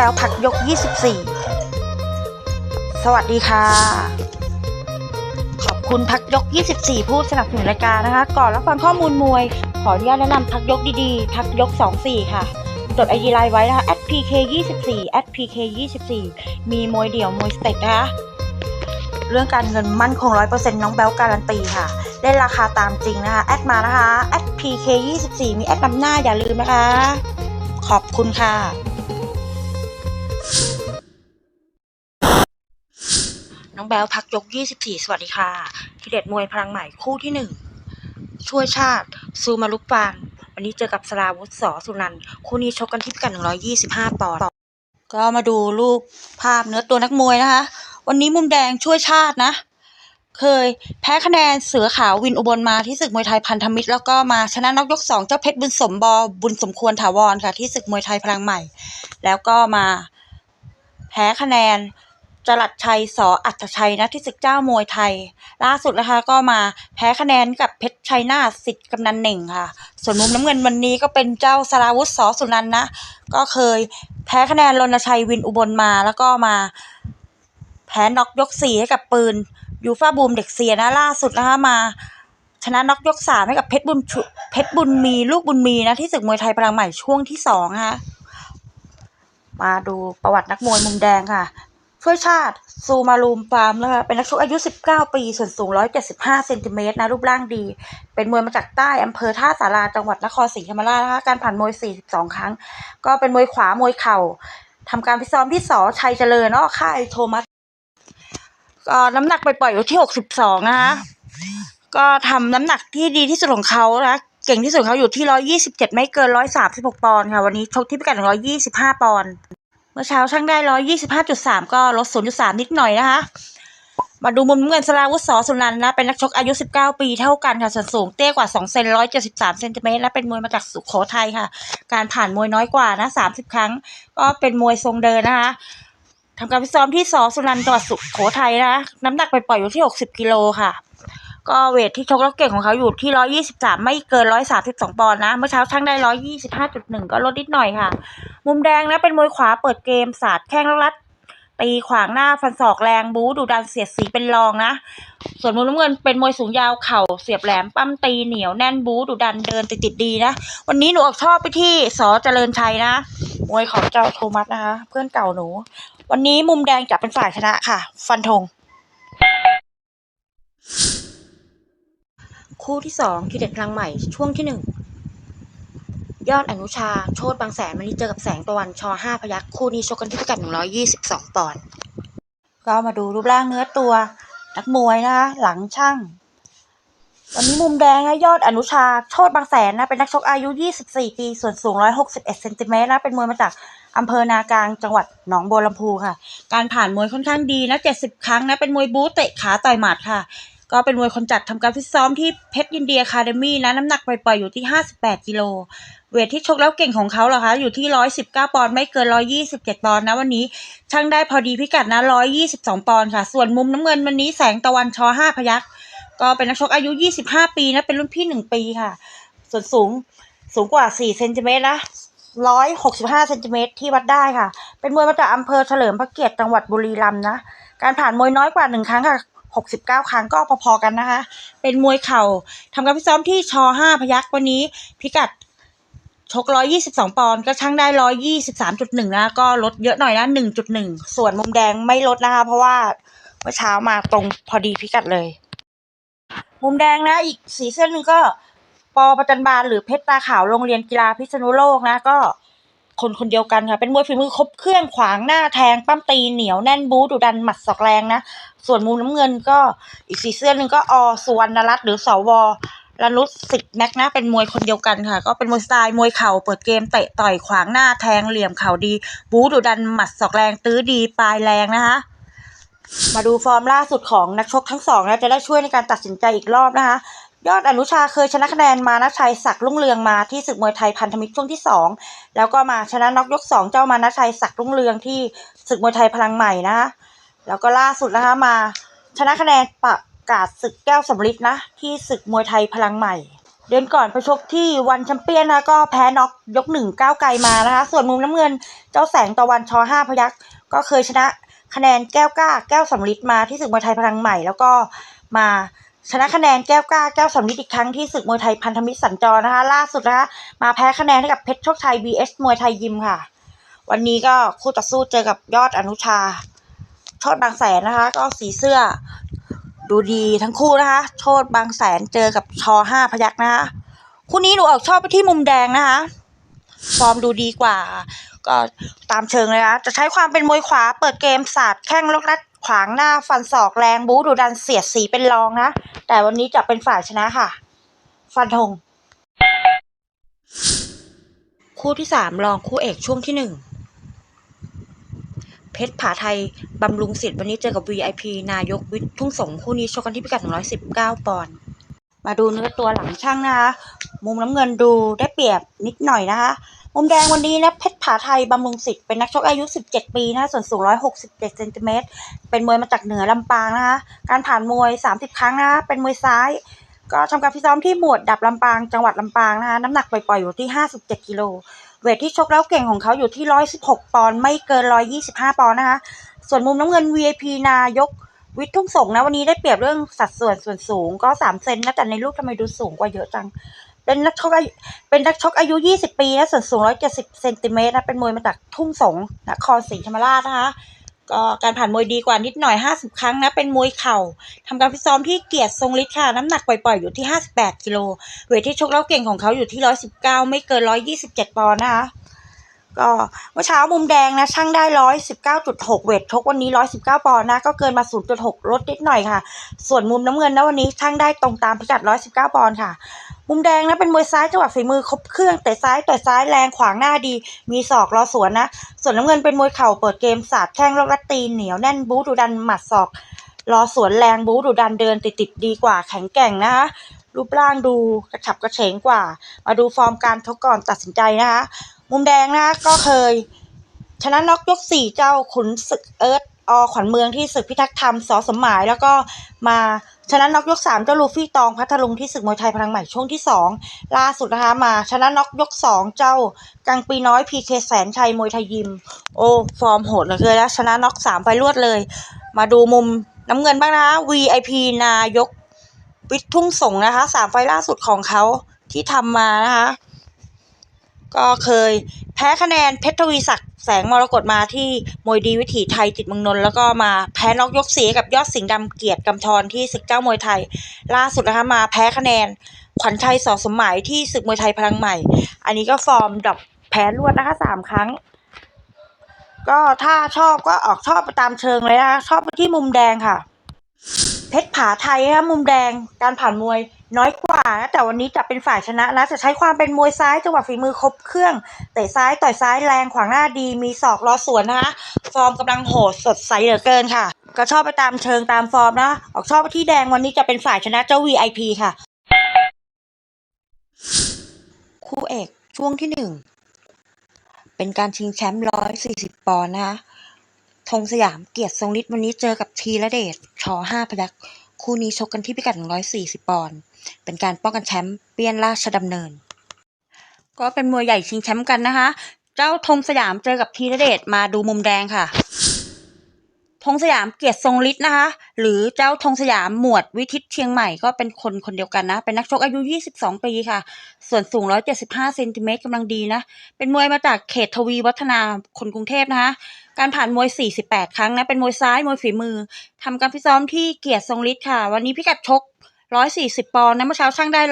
แบลผักยก 24 สวัสดีค่ะ ขอบคุณพักยก 24 ผู้สนับสนุนรายการนะคะ ก่อนรับฟังข้อมูลมวย ขออนุญาตแนะนำพักยกดีๆ พักยก 24 ค่ะจดไอดีไลน์ไว้นะคะ @pk 24 @pk 24 มีมวยเดี่ยวมวยสเต็กนะคะเรื่องการเงินมั่นคง 100%น้องแบลการันตีค่ะ เล่นราคาตามจริงนะคะ แอดมานะคะ @pk 24 มีแอดนำหน้าอย่าลืมนะคะ ขอบคุณค่ะ น้องแบลพักยก 24 สวัสดีค่ะทีเด็ดมวยพลังใหม่คู่ที่ 1 ช่วยชาติ ซูมาลุกฟาน วันนี้เจอกับสราวุธสอสุนัน คู่นี้ชกกันที่พิกัด 125 ปอนด์ ก็มาดูรูปภาพเนื้อตัวนักมวยนะคะ วันนี้มุมแดงช่วยชาตินะ เคยแพ้คะแนนเสือขาววินอุบลมาที่ศึกมวยไทยพันธมิตร แล้วก็มาชนะนอกยกสองเจ้าเพชรบุญสมบอบุญสมควรถาวรค่ะที่ศึกมวยไทยพลังใหม่ แล้วก็มาแพ้คะแนน จรัดชัยสออัจชัยนะที่ศึกเจ้ามวยไทย ล่าสุดนะคะก็มาแพ้คะแนนกับเพชรชัยนาสิทธิ์กำนันเหน่งค่ะ ส่วนมุมน้ำเงินวันนี้ก็เป็นเจ้าสราวุธสอสุนันนะ ก็เคยแพ้คะแนนรณชัยวินอุบลมาแล้วก็มา แพ้น็อกยกสี่ให้กับปืนยูฟ่าบูมเด็กเสียนะล่าสุดนะคะมาชนะน็อกยกสามให้กับเพชรบุญเพชรบุญมีลูกบุญมีนะที่ศึกมวยไทยพลังใหม่ช่วงที่สองนะคะมาดูประวัตินักมวยมุมแดงค่ะ ช่วยชาติซูมารูมฟาร์มแล้วค่ะเป็นนักชกอายุ 19 ปี ส่วนสูง 175เซนติเมตรนะรูปร่างดี เป็นมวยมาจากใต้อำเภอท่าสาราจังหวัดนครศรีธรรมราชนะคะการผ่านมวย 42 ครั้ง ก็เป็นมวยขวามวยเข่าทำการพิซ้อมที่สอชัยเจริญเนาะค่ายโทมัสก็น้ำหนักไปปล่อยอยู่ที่หกสิบสองนะคะก็ทำน้ำหนักที่ดีที่สุดของเขานะเก่งที่สุดเขาอยู่ที่ร้อยี่สิบเจ็ดไม่เกินร้อยสามสิบหกปอนด์ค่ะ วันนี้ชกที่พิกัดร้อยยี่สิบห้าปอนด์ มื่อเช้าช่างได้ร้อยยี่สิบห้าจุดสามก็ลดศูนย์จุดสามนิดหน่อยนะคะ มาดูมุมน้ำเงินสลาวุธสอสุนันนะ เป็นนักชกอายุ 19 ปีเท่ากันค่ะส่วนสูงเตี้ยกว่า2เซน173เซนติเมตรและเป็นมวยมาจากสุโขทัยค่ะ การผ่านมวยน้อยกว่านะ30 ครั้ง ก็เป็นมวยทรงเดินนะคะทำการฟิซ้อมที่สอสุนันท์จังหวัดสุโขทัยนะน้ำหนักไปปล่อยอยู่ที่ 60กิโลค่ะ ก็เวทที่ชกแล้วเก่งของเขาอยู่ที่123ไม่เกิน132ปอนด์นะ เมื่อเช้าช่างได้125.1ก็ลดนิดหน่อยค่ะ มุมแดงนะเป็นมวยขวาเปิดเกมสาดแข้งแล้วรัดตีขวางหน้าฟันศอกแรงบู๊ดูดันเสียดสีเป็นรองนะ ส่วนมุมน้ำเงินเป็นมวยสูงยาวเข่าเสียบแหลมปั้มตีเหนียวแน่นบู๊ดูดันเดินติดติดดีนะ วันนี้หนูออกชอบไปที่สอเจริญชัยนะมวยของเจ้าโทมัสนะคะ เพื่อนเก่าหนู วันนี้มุมแดงจะเป็นฝ่ายชนะค่ะ ฟันธง คู่ที่สองทีเด็ดพลังใหม่ช่วงที่หนึ่งยอดอนุชา โชตบางแสนวันนี้เจอกับแสงตะวันชอห้าพยักคู่นี้ชกกันที่พิกัดหนึ่งร้อยยี่สิบสองปอนด์ก็มาดูรูปร่างเนื้อตัว นักมวยนะคะหลังช่างวันนี้มุมแดงนะยอดอนุชา โชตบางแสนนะเป็นนักชกอายุ 24 ปี ส่วนสูง 161เซนติเมตรนะเป็นมวยมาจากอำเภอนากลางจังหวัดหนองบัวลำพูค่ะ การผ่านมวยค่อนข้างดีนะ 70 ครั้งนะเป็นมวยบู๊เตะขาต่อยหมัดค่ะ ก็เป็นมวยคนจัดทำการฟิตซ้อมที่เพชรยินเดียคาเดมี่นะน้ำหนักปล่อยๆอยู่ที่ 58กิโลเวทที่ชกแล้วเก่งของเขาเหรอคะ อยู่ที่ 119 ปอนด์ไม่เกิน 127 ปอนด์นะวันนี้ ช่างได้พอดีพิกัดนะ 122 ปอนด์ค่ะ ส่วนมุมน้ำเงินวันนี้แสงตะวันชอห้าพยักก็เป็นนักชกอายุ 25 ปีนะ เป็นรุ่นพี่ 1 ปีค่ะ ส่วนสูงสูงกว่า 4 เซนติเมตรนะ165เซนติเมตรที่วัดได้ค่ะ เป็นมวยมาจากอำเภอเฉลิมพระเกียรติจังหวัดบุรีรัมย์นะ การผ่านมวยน้อยกว่า1ครั้งค่ะ 69 ครั้งก็พอๆกันนะคะ เป็นมวยเข่าทำการฟิซ้อมที่ช5พยักวันนี้ พิกัดชก 122 ปอนด์ก็ช่างได้ 123.1 นะ ก็ลดเยอะหน่อยนะ 1.1 ส่วนมุมแดงไม่ลดนะคะ เพราะว่าเมื่อเช้ามาตรงพอดีพิกัดเลย มุมแดงนะ อีกสีเสื้อหนึ่งก็ปอประจันบาลหรือเพชรตาขาวโรงเรียนกีฬาพิษณุโลกนะก็ คนคนเดียวกันค่ะ เป็นมวยฝีมือครบเครื่องขวางหน้าแทงปั้มตีเหนียวแน่นบู๊ดุดันหมัดศอกแรงนะ ส่วนมุมน้ำเงินก็อีกสีเสื้อหนึ่งก็อสุวรรณรัตน์หรือสวรนุชสิทธิ์แม็กนะเป็นมวยคนเดียวกันค่ะ ก็เป็นมวยสไตล์มวยเข่าเปิดเกมเตะต่อยขวางหน้าแทงเหลี่ยมเข่าดี บู๊ดุดันหมัดศอกแรงตื้อดีปลายแรงนะคะมาดูฟอร์มล่าสุดของนักชกทั้งสองนะจะได้ช่วยในการตัดสินใจอีกรอบนะคะ ยอดอนุชาเคยชนะคะแนนมานะชัยศักดิ์รุ่งเรืองมาที่ศึกมวยไทยพันธมิตรช่วงที่สองแล้วก็มาชนะน็อกยกสองเจ้ามานะชัยศักดิ์รุ่งเรืองที่ศึกมวยไทยพลังใหม่นะคะแล้วก็ล่าสุดนะคะมาชนะคะแนนประกาศศึกแก้วสำลิดนะที่ศึกมวยไทยพลังใหม่ เดือนก่อนไปชกที่วันแชมเปี้ยนนะก็แพ้น็อกยกหนึ่งก้าวไกลมานะคะ ส่วนมุมน้ำเงินเจ้าแสงตะวันชห้าพยักษ์ก็เคยชนะคะแนนแก้วกล้า แก้วสำลิดมาที่ศึกมวยไทยพลังใหม่ แล้วก็มา ชนะคะแนนแก้วกล้าแก้วสำลิดอีกครั้งที่ศึกมวยไทยพันธมิตรสัญจรนะคะ ล่าสุดนะคะมาแพ้คะแนนให้กับเพชรโชคชัย BS มวยไทยยิมค่ะ วันนี้ก็คู่ต่อสู้เจอกับยอดอนุชา โชดบางแสนนะคะ ก็สีเสื้อ ดูดีทั้งคู่นะคะ โชดบางแสนเจอกับชอห้าพยักนะคะ คู่นี้หนูออกชอบไปที่มุมแดงนะคะฟอร์มดูดีกว่า ก็ตามเชิงเลยนะจะใช้ความเป็นมวยขวาเปิดเกมศาสตร์แข้งลกลัด ขวางหน้าฟันศอกแรงบู๊ดูดันเสียดสีเป็นรองนะ แต่วันนี้จะเป็นฝ่ายชนะค่ะ ฟันธงคู่ที่สามรองคู่เอกช่วงที่หนึ่งเพชรผาไทย บำรุงสิทธิ์วันนี้เจอกับ VIP นายกวิทย์ทุ่งสงคู่นี้ชกกันที่พิกัด 119 ปอนด์มาดูเนื้อตัวหลังช่างนะคะ มุมน้ำเงินดูได้เปรียบนิดหน่อยนะคะ มุมแดงวันนี้นะเพชรผาไทยบำรุงสิทธิ์เป็นนักชกอายุ 17 ปีนะส่วนสูง 167เซนติเมตรเป็นมวยมาจากเหนือลำปางนะคะการผ่านมวย 30 ครั้งนะเป็นมวยซ้าย ก็ทำการฟิซ้อมที่หมวดดับลำปางจังหวัดลำปางนะคะน้ำหนักปล่อยๆอยู่ที่ 57 กิโลเวทที่ชกแล้วเก่งของเขาอยู่ที่ 116 ปอนด์ไม่เกิน 125 ปอนด์นะคะส่วนมุมน้ำเงิน VIP นายกวิทย์ทุ่งสงนะวันนี้ได้เปรียบเรื่องสัดส่วนส่วนสูงก็ 3 เซนนะแต่ในรูปทำไมดูสูงกว่าเยอะจัง เป็นนักชกอายุเป็นนักชกอายุ 20 ปีนะส่วนสูง 170เซนติเมตรนะเป็นมวยมาจากทุ่งสงนครศรีธรรมราชนะคะก็การผ่านมวยดีกว่านิดหน่อย 50 ครั้งนะ เป็นมวยเข่าทำการฟิตซ้อมที่เกียรติทรงฤทธิ์ค่ะ น้ำหนักปล่อยๆ อยู่ที่ 58 กิโล เวทที่ชกแล้วเก่งของเขาอยู่ที่ 119 ไม่เกิน 127 ปอนด์นะคะ ก็เมื่อเช้ามุมแดงนะ ช่างได้ 119.6 เวทชกวันนี้ 119 ปอนด์นะ ก็เกินมา 0.6 ลดนิดหน่อยค่ะ ส่วนมุมน้ำเงินนะวันนี้ช่างได้ตรงตามพิกัด 119 ปอนด์ค่ะ มุมแดงนะเป็นมวยซ้ายจังหวะฝีมือครบเครื่องแต่ซ้ายต่อยซ้ายแรงขวางหน้าดี มีศอกรอสวนนะ ส่วนน้ำเงินเป็นมวยเข่าเปิดเกมสาดแข้งแล้วก็ตีนเหนียวแน่นบู๊ดุดันหมัดศอก รอสวนแรงบู๊ดุดันเดินติดติดดีกว่าแข็งแกร่งนะคะรูปร่างดูกระฉับกระเฉงกว่า มาดูฟอร์มการชกก่อนตัดสินใจนะคะ มุมแดงนะคะก็เคย ชนะน็อกยกสี่เจ้าขุนศึกเอิร์ธ อขวัญเมืองที่ศึกพิทักษ์ธรรมสอสมหมาย แล้วก็มาชนะน็อกยกสามเจ้าลูฟี่ตองพัทลุงที่ศึกมวยไทยพลังใหม่ช่วงที่สองล่าสุดนะคะมาชนะน็อกยกสองเจ้ากังปีน้อยพีเคแสนชัยมวยไทยยิม โอ้ฟอร์มโหดเหลือเกินแล้วชนะน็อกสามไปรวดเลย มาดูมุมน้ำเงินบ้างนะคะ VIP นายกวิททุ่งสงนะคะสามไฟล์ล่าสุดของเขาที่ทำมานะคะ ก็เคยแพ้คะแนนเพชรทวีศักดิ์แสงมรกตมาที่มวยดีวิถีไทยจิตรเมืองนนท์แล้วก็มาแพ้นอกยกเสียกับยอดสิงห์ดำเกียรติกำธรที่ศึกเจ้ามวยไทย ล่าสุดนะคะมาแพ้คะแนน ขวัญชัยสอสมหมายที่ศึกมวยไทยพลังใหม่ อันนี้ก็ฟอร์มดรอปแพ้รวดนะคะสามครั้ง ก็ถ้าชอบก็ออกชอบไปตามเชิงเลยนะคะชอบไปที่มุมแดงค่ะ เพชรผาไทยนะคะมุมแดงการผ่านมวยน้อยกว่านะแต่วันนี้จะเป็นฝ่ายชนะนะจะใช้ความเป็นมวยซ้ายจังหวะฝีมือครบเครื่องเตะซ้ายต่อยซ้ายแรงขวางหน้าดี มีศอกรอสวนนะคะฟอร์มกำลังโหดสดใสเหลือเกินค่ะ ก็ชอบไปตามเชิงตามฟอร์มนะออกชอบไปที่แดงวันนี้จะเป็นฝ่ายชนะเจ้า VIP ค่ะ คู่เอกช่วงที่หนึ่งเป็นการชิงแชมป์ร้อยสี่สิบปอนด์นะคะ ธงสยามเกียรติทรงฤทธิ์วันนี้เจอกับทีละเดชชอห้าพยักคู่นี้ชกกันที่พิกัด 140 ปอนด์เป็นการป้องกันแชมป์เปี้ยนราชดำเนิน ก็เป็นมวยใหญ่ชิงแชมป์กันนะคะ เจ้าธงสยามเจอกับทีละเดชมาดูมุมแดงค่ะ ธงสยามเกียรติทรงฤทธิ์นะคะ หรือเจ้าธงสยามหมวดวิทิตเชียงใหม่ก็เป็นคนคนเดียวกันนะ เป็นนักชกอายุ 22 ปีค่ะ ส่วนสูง 175เซนติเมตรกำลังดีนะ เป็นมวยมาจากเขตทวีวัฒนาคนกรุงเทพนะคะ การผ่านมวย 48 ครั้งนะ เป็นมวยซ้ายมวยฝีมือ ทำการฟิซ้อมที่เกียรติทรงฤทธิ์ค่ะ วันนี้พิกัดชก 140 ปอนด์นะ เมื่อเช้าช่างได้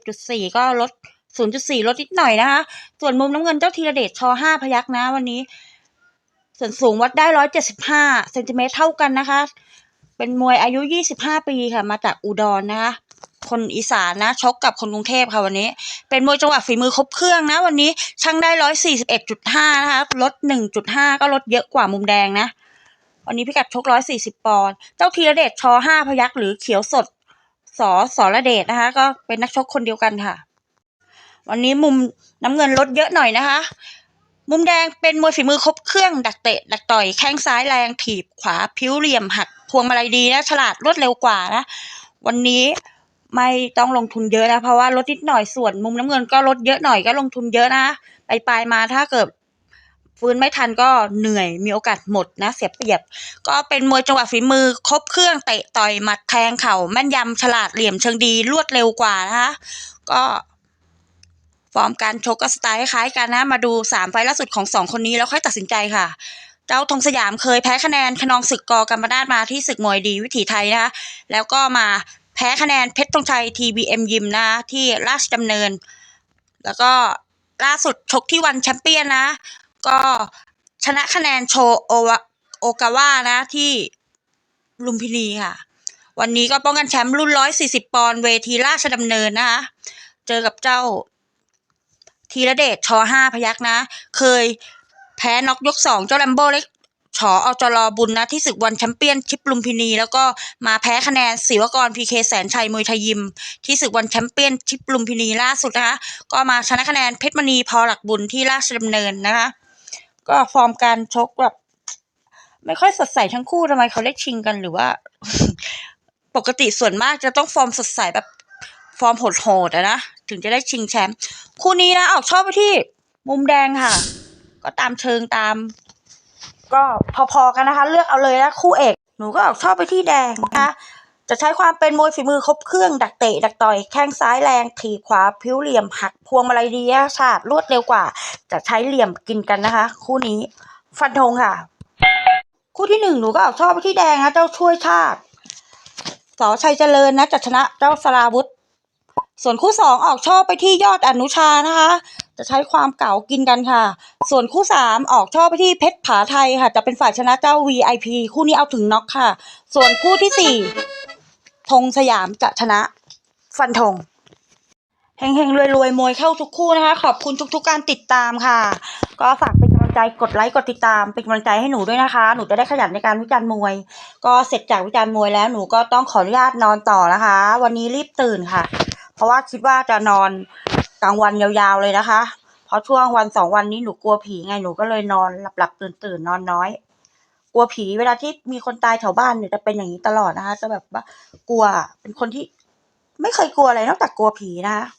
140.4 ก็ลด 0.4 ลดนิดหน่อยนะคะ ส่วนมุมน้ำเงินเจ้าธีรเดชช5พยักนะ วันนี้ ส่วนสูงวัดได้175เจ็ดสิบห้าเซนติเมตรเท่ากันนะคะ เป็นมวยอายุ25ปีค่ะ มาจากอุดรนะคะ คนอีสานนะชกกับคนกรุงเทพค่ะวันนี้ เป็นมวยจังหวะฝีมือครบเครื่องนะ วันนี้ช่างได้ร้อยสี่สิบเอ็ดจุดห้านะคะลดหนึ่งจุดห้าก็ลดเยอะกว่ามุมแดงนะ วันนี้พิกัดชกร้อยสี่สิบปอนด์เจ้าธีรเดชชอห้าพยักหรือเขียวสดสอสอระเดชนะคะ ก็เป็นนักชกคนเดียวกันค่ะ วันนี้มุมน้ำเงินลดเยอะหน่อยนะคะ มุมแดงเป็นมวยฝีมือครบเครื่องดักเตะ ดักต่อยแข้งซ้ายแรงถีบขวาพิ้วเหลี่ยมหัก พวงมาลัยดีนะฉลาดรวดเร็วกว่านะวันนี้ไม่ต้องลงทุนเยอะนะ เพราะว่าลดนิดหน่อยส่วนมุมน้ำเงินก็ลดเยอะหน่อยก็ลงทุนเยอะนะไปปลายมาถ้าเกิดฟื้นไม่ทันก็เหนื่อยมีโอกาสหมดนะ เสียเปรียบ ก็เป็นมวยจังหวะฝีมือ ครบเครื่องเตะต่อยหมัดแทงเข่าแม่นยำฉลาดเหลี่ยมเชิงดีรวดเร็วกว่านะคะก็ ฟอร์มการชกก็สไตล์คล้ายกันนะ มาดูสามไฟล์ล่าสุดของสองคนนี้แล้วค่อยตัดสินใจค่ะ เจ้าธงสยามเคยแพ้คะแนนขนองศึกกอกรรมนาศมาที่ศึกมวยดีวิถีไทยนะคะแล้วก็มาแพ้คะแนนเพชรธงชัย TBM ยิมนะที่ราชดำเนิน แล้วก็ล่าสุดชกที่วันแชมเปี้ยนนะ ก็ชนะคะแนนโชโอวโอกาวะนะที่ลุมพินีค่ะ วันนี้ก็ป้องกันแชมป์รุ่น 140 ปอนด์เวทีราชดำเนินนะคะ เจอกับเจ้า ธีรเดชชอห้าพยักนะ เคยแพ้น็อกยกสองเจ้าแลมโบ้เล็กฉอเอาจรอบุญนะที่ศึกวันแชมเปี้ยนชิปลุมพินี แล้วก็มาแพ้คะแนนศิวกรพีเคแสนชัยมวยไทยยิม ที่ศึกวันแชมเปี้ยนชิปลุมพินีล่าสุดนะคะ ก็มาชนะคะแนนเพชรมณีพอหลักบุญที่ราชดำเนินนะคะ ก็ฟอร์มการชกแบบไม่ค่อยสดใสทั้งคู่ทำไมเขาได้ชิงกันหรือว่า ปกติส่วนมากจะต้องฟอร์มสดใสแบบฟอร์มโหดๆนะ ถึงจะได้ชิงแชมป์คู่นี้นะออกชอบไปที่มุมแดงค่ะ ก็ตามเชิงตาม ก็พอๆกันนะคะ เลือกเอาเลยนะคู่เอก หนูก็ออกชอบไปที่แดงนะคะจะใช้ความเป็นมวยฝีมือครบเครื่องดักเตะดักต่อยแข้งซ้ายแรงถีบขวาพิ้วเหลี่ยมหักพวงมาลัยดีอะชาติรวดเร็วกว่า จะใช้เหลี่ยมกินกันนะคะ คู่นี้ฟันธงค่ะ คู่ที่หนึ่งหนูก็ออกชอบไปที่แดงนะเจ้าช่วยชาติสอชัยเจริญนะจะชนะเจ้าสราวุธ ส่วนคู่สองออกชอบไปที่ยอดอนุชานะคะ จะใช้ความเก่ากินกันค่ะ ส่วนคู่สามออกชอบไปที่เพชรผาไทยค่ะ จะเป็นฝ่ายชนะเจ้า VIP คู่นี้เอาถึงน็อกค่ะ ส่วนคู่ที่สี่ธงสยามจะชนะ ฟันธงเฮงเฮงรวยรวยๆมวยเข้าทุกคู่นะคะ ขอบคุณทุก ๆ การติดตามค่ะ ก็ฝากเป็นกำลังใจกดไลค์กดติดตาม เป็นกำลังใจให้หนูด้วยนะคะ หนูจะได้ขยันในการวิจารณ์มวย ก็เสร็จจากวิจารณ์มวยแล้วหนูก็ต้องขออนุญาตนอนต่อนะคะ วันนี้รีบตื่นค่ะ เพราะว่าคิดว่าจะนอนกลางวันยาวๆเลยนะคะ เพราะช่วงวันสองวันนี้หนูกลัวผีไงหนูก็เลยนอนหลับๆตื่นตื่นๆนอนน้อย กลัวผีเวลาที่มีคนตายแถวบ้านเนี่ยจะเป็นอย่างนี้ตลอดนะคะ จะแบบว่ากลัวเป็นคนที่ไม่เคยกลัวอะไรนอกจากกลัวผีนะคะ